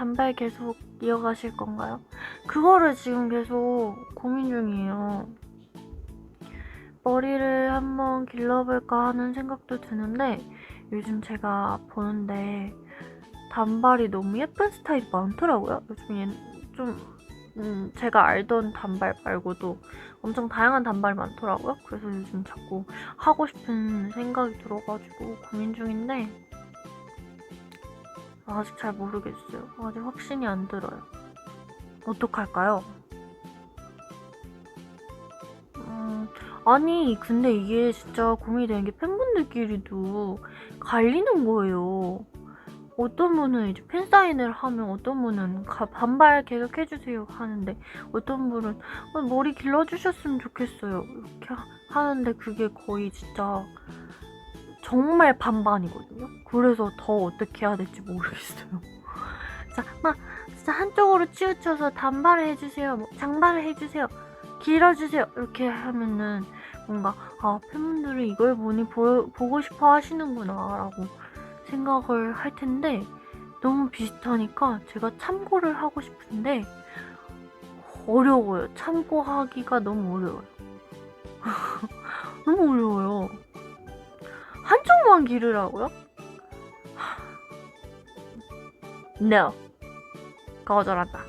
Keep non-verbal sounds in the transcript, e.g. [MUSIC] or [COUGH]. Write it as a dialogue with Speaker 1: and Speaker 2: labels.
Speaker 1: 단발 계속 이어가실 건가요? 그거를 지금 계속 고민 중이에요. 머리를 한번 길러볼까 하는 생각도 드는데 요즘 제가 보는데 단발이 너무 예쁜 스타일이 많더라고요. 요즘 얘- 좀 음, 제가 알던 단발 말고도 엄청 다양한 단발이 많더라고요. 그래서 요즘 자꾸 하고 싶은 생각이 들어가지고 고민 중인데 아직 잘 모르겠어요. 아직 확신이 안 들어요. 어떡할까요? 음, 아니, 근데 이게 진짜 고민이 되는 게 팬분들끼리도 갈리는 거예요. 어떤 분은 이제 팬사인을 하면 어떤 분은 가- 반발 개혁해주세요 하는데 어떤 분은 어, 머리 길러주셨으면 좋겠어요. 이렇게 하- 하는데 그게 거의 진짜 정말 반반이거든요. 그래서 더 어떻게 해야 될지 모르겠어요. [LAUGHS] 자, 막 진짜 한쪽으로 치우쳐서 단발을 해주세요. 뭐 장발을 해주세요. 길어주세요. 이렇게 하면은 뭔가 아 팬분들이 이걸 보니 보, 보고 싶어 하시는구나라고 생각을 할 텐데 너무 비슷하니까 제가 참고를 하고 싶은데 어려워요. 참고하기가 너무 어려워요. [LAUGHS] 너무 어려워요. 한쪽만 기르라고요? No. 거절한다.